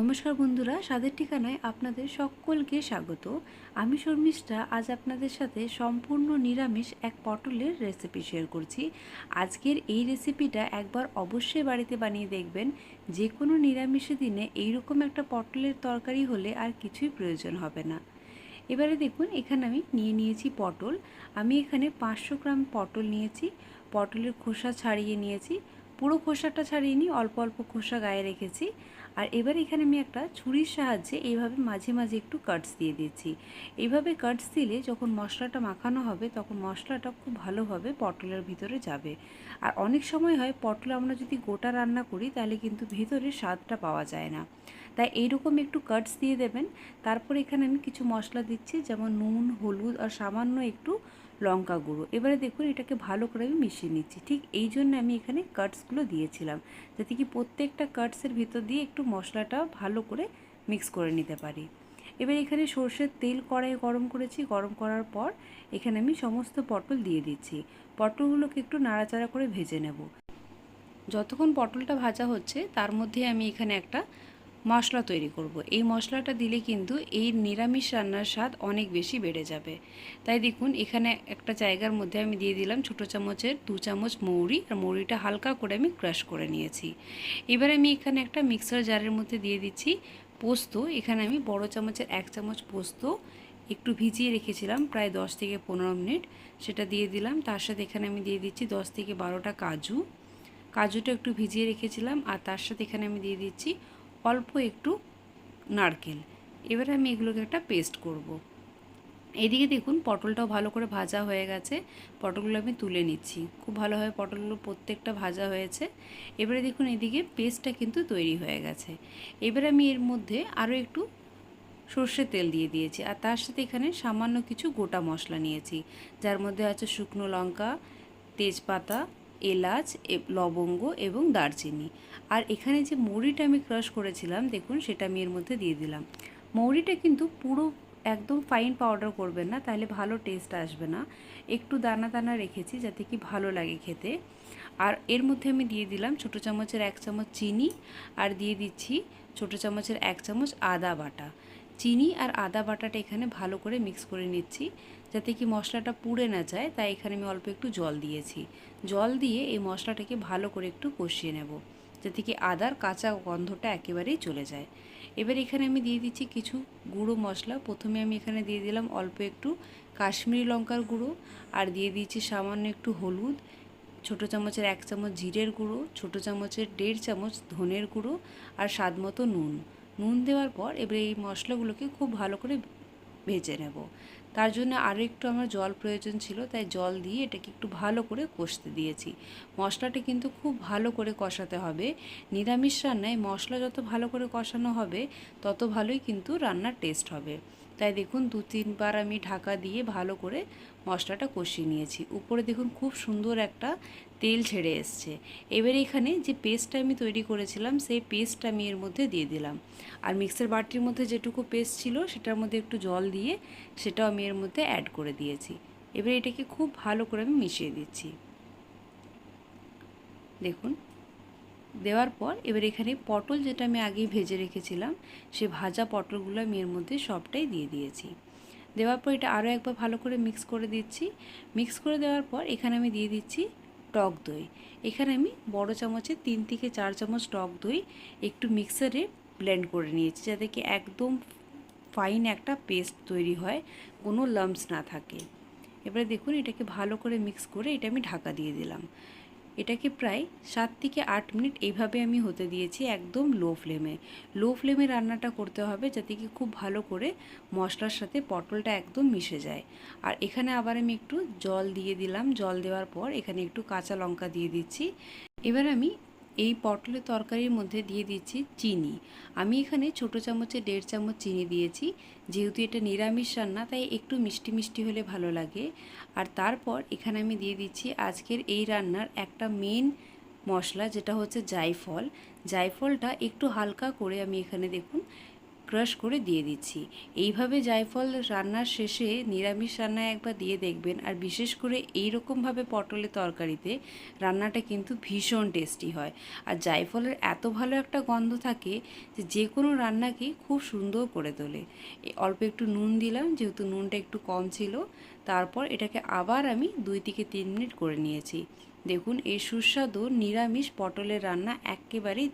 নমস্কার বন্ধুরা, স্বাদের ঠিকানায় আপনাদের সকলকে স্বাগত। আমি শর্মিষ্ঠা, আজ আপনাদের সাথে সম্পূর্ণ নিরামিষ এক পটলের রেসিপি শেয়ার করছি। আজকের এই রেসিপিটা একবার অবশ্যই বাড়িতে বানিয়ে দেখবেন। যে কোনো নিরামিষের দিনে এইরকম একটা পটলের তরকারি হলে আর কিছুই প্রয়োজন হবে না। এবারে দেখুন, এখানে আমি নিয়ে নিয়েছি পটল। আমি এখানে পাঁচশো গ্রাম পটল নিয়েছি, পটলের খোসা ছাড়িয়ে নিয়েছি। পুরো খোসাটা ছাড়িয়ে নিই অল্প অল্প খোসা গায়ে রেখেছি। আর এবার এখানে আমি একটা ছুরির সাহায্যে এইভাবে মাঝে মাঝে একটু কাটস দিয়ে দিচ্ছি। এইভাবে কাটস দিলে যখন মশলাটা মাখানো হবে, তখন মশলাটা খুব ভালোভাবে পটলের ভিতরে যাবে। আর অনেক সময় হয় পটল আমরা যদি গোটা রান্না করি, তাহলে কিন্তু ভিতরে স্বাদটা পাওয়া যায় না। তাই এইরকম একটু কাটস দিয়ে দেবেন। তারপর এখানে আমি কিছু মশলা দিচ্ছি, যেমন নুন, হলুদ, আর সামান্য একটু লঙ্কা গুঁড়ো। এবারে দেখুন, এটাকে ভালো করে আমি মিশিয়ে নিচ্ছি। ঠিক এই জন্য আমি এখানে কাটসগুলো দিয়েছিলাম, যাতে কি প্রত্যেকটা কাটসের ভিতর দিয়ে একটু মশলাটা ভালো করে মিক্স করে নিতে পারি। এবার এখানে সর্ষের তেল কড়াই গরম করেছি। গরম করার পর এখানে আমি সমস্ত পটল দিয়ে দিচ্ছি। পটলগুলোকে একটু নাড়াচাড়া করে ভেজে নেব। যতক্ষণ পটলটা ভাজা হচ্ছে, তার মধ্যে আমি এখানে একটা মশলা তৈরি করব। এই মশলাটা দিলে কিন্তু এই নিরামিষ রান্নার স্বাদ অনেক বেশি বেড়ে যাবে। তাই দেখুন, এখানে একটা জায়গার মধ্যে আমি দিয়ে দিলাম ছোটো চামচের দু চামচ মৌরি, আর মৌরিটা হালকা করে আমি ক্রাশ করে নিয়েছি। এবার আমি এখানে একটা মিক্সার জারের মধ্যে দিয়ে দিচ্ছি পোস্ত। এখানে আমি বড় চামচের এক চামচ পোস্ত একটু ভিজিয়ে রেখেছিলাম প্রায় দশ থেকে পনেরো মিনিট। সেটা দিয়ে দিলাম। তার সাথে এখানে আমি দিয়ে দিচ্ছি দশ থেকে বারোটা কাজু। কাজুটা একটু ভিজিয়ে রেখেছিলাম, আর তার সাথে এখানে আমি দিয়ে দিচ্ছি অল্প একটু নারকেল। এবারে আমি এগুলোকে একটা পেস্ট করব। এদিকে দেখুন, পটলটাও ভালো করে ভাজা হয়ে গেছে। পটলগুলো আমি তুলে নিচ্ছি। খুব ভালোভাবে পটলগুলো প্রত্যেকটা ভাজা হয়েছে। এবারে দেখুন, এদিকে পেস্টটা কিন্তু তৈরি হয়ে গেছে। এবারে আমি এর মধ্যে আরও একটু সর্ষের তেল দিয়ে দিয়েছি। আর তার সাথে এখানে সামান্য কিছু গোটা মশলা নিয়েছি। যার মধ্যে আছে শুকনো লঙ্কা, তেজপাতা এলাচ লবঙ্গ এবং দারচিনি। আর এখানে যে মৌরিটা আমি ক্রাশ করেছিলাম, দেখুন সেটা আমি এর মধ্যে দিয়ে দিলাম। মৌরিটা কিন্তু পুরো একদম ফাইন পাউডার করবেন না, তাহলে ভালো টেস্ট আসবে না। একটু দানা দানা রেখেছি যাতে কি ভালো লাগে খেতে। আর এর মধ্যে আমি দিয়ে দিলাম ছোটো চামচের এক চামচ চিনি, আর দিয়ে দিচ্ছি ছোটো চামচের এক চামচ আদা বাটা। চিনি আর আদা বাটাটা এখানে ভালো করে মিক্স করে নিচ্ছি, যাতে কি মশলাটা পুড়ে না যায়, তাই এখানে আমি অল্প একটু জল দিয়েছি। জল দিয়ে এই মশলাটাকে ভালো করে একটু কষিয়ে নেব, যাতে কি আদার কাঁচা গন্ধটা একেবারেই চলে যায়। এবার এখানে আমি দিয়ে দিচ্ছি কিছু গুঁড়ো মশলা। প্রথমে আমি এখানে দিয়ে দিলাম অল্প একটু কাশ্মীরি লঙ্কার গুঁড়ো আর দিয়ে দিয়েছি সামান্য একটু হলুদ, ছোটো চামচের এক চামচ জিরের গুঁড়ো, ছোটো চামচের দেড় চামচ ধনের গুঁড়ো আর স্বাদ মতো নুন। নুন দেওয়ার পর এবার এই মশলাগুলোকে খুব ভালো করে ভেজে নেব। তার জন্য আরও একটু আমার জল প্রয়োজন ছিল, তাই জল দিয়ে এটাকে একটু ভালো করে কষতে দিয়েছি। মশলাটা কিন্তু খুব ভালো করে কষাতে হবে। নিরামিষ রান্নায় মশলা যত ভালো করে কষানো হবে, তত ভালোই কিন্তু রান্নার টেস্ট হবে। তাই দেখুন দু তিনবার আমি ঢাকা দিয়ে ভালো করে মশলাটা কষিয়ে নিয়েছি। উপরে দেখুন খুব সুন্দর একটা তেল ছেড়ে এসছে। এবার এখানে যে পেস্টটা আমি তৈরি করেছিলাম, সেই পেস্টটা আমি এর মধ্যে দিয়ে দিলাম। আর মিক্সার বাটির মধ্যে যেটুকু পেস্ট ছিল, সেটার মধ্যে একটু জল দিয়ে সেটাও আমি এর মধ্যে অ্যাড করে দিয়েছি। এবার এটাকে খুব ভালো করে আমি মিশিয়ে দিচ্ছি। দেখুন দেওয়ার পর এবার এখানে পটল যেটা আমি আগেই ভেজে রেখেছিলাম, সে ভাজা পটলগুলো আমি এর মধ্যে সবটাই দিয়ে দিয়েছি। দেওয়ার পর এটা আরও একবার ভালো করে মিক্স করে দিচ্ছি। মিক্স করে দেওয়ার পর এখানে আমি দিয়ে দিচ্ছি টক দই। এখানে আমি বড় চামচে তিন থেকে চার চামচ টক দই একটু মিক্সারে ব্লেন্ড করে নিয়েছি, যাতে কি একদম ফাইন একটা পেস্ট তৈরি হয়, কোনো লাম্পস না থাকে। এবারে দেখুন এটাকে ভালো করে মিক্স করে এটা আমি ঢাকা দিয়ে দিলাম। এটাকে প্রায় সাত থেকে আট মিনিট এইভাবে আমি হতে দিয়েছি একদম লো ফ্লেমে লো ফ্লেমে রান্নাটা করতে হবে যাতে কি খুব ভালো করে মশলার সাথে পটলটা একদম মিশে যায়। আর এখানে আবার আমি একটু জল দিয়ে দিলাম। জল দেওয়ার পর এখানে একটু কাঁচা লঙ্কা দিয়ে দিচ্ছি। এবার আমি এই পটলের তরকারির মধ্যে দিয়ে দিচ্ছি চিনি। আমি এখানে ছোট চামচে দেড় চামচ চিনি দিয়েছি। যেহেতু এটা নিরামিষ রান্না, তাই একটু মিষ্টি মিষ্টি হলে ভালো লাগে। আর তারপর এখানে আমি দিয়ে দিচ্ছি আজকের এই রান্নার একটা মেন মশলা, যেটা হচ্ছে জায়ফল। জায়ফলটা একটু হালকা করে আমি এখানে দেখুন ক্রাশ করে দিয়ে দিচ্ছি। এইভাবে জায়ফল রান্নার শেষে নিরামিষ রান্নায় একবার দিয়ে দেখবেন। আর বিশেষ করে এই রকমভাবে পটলের তরকারিতে রান্নাটা কিন্তু ভীষণ টেস্টি হয়। আর জায়ফলের এত ভালো একটা গন্ধ থাকে যে যে কোনো রান্নাকেই খুব সুন্দর করে তোলে। অল্প একটু নুন দিলাম, যেহেতু নুনটা একটু কম ছিল। তারপর এটাকে আবার আমি দুই থেকে তিন মিনিট করে নিয়েছি। দেখুন, এই সুস্বাদু নিরামিষ পটলের রান্না একেবারেই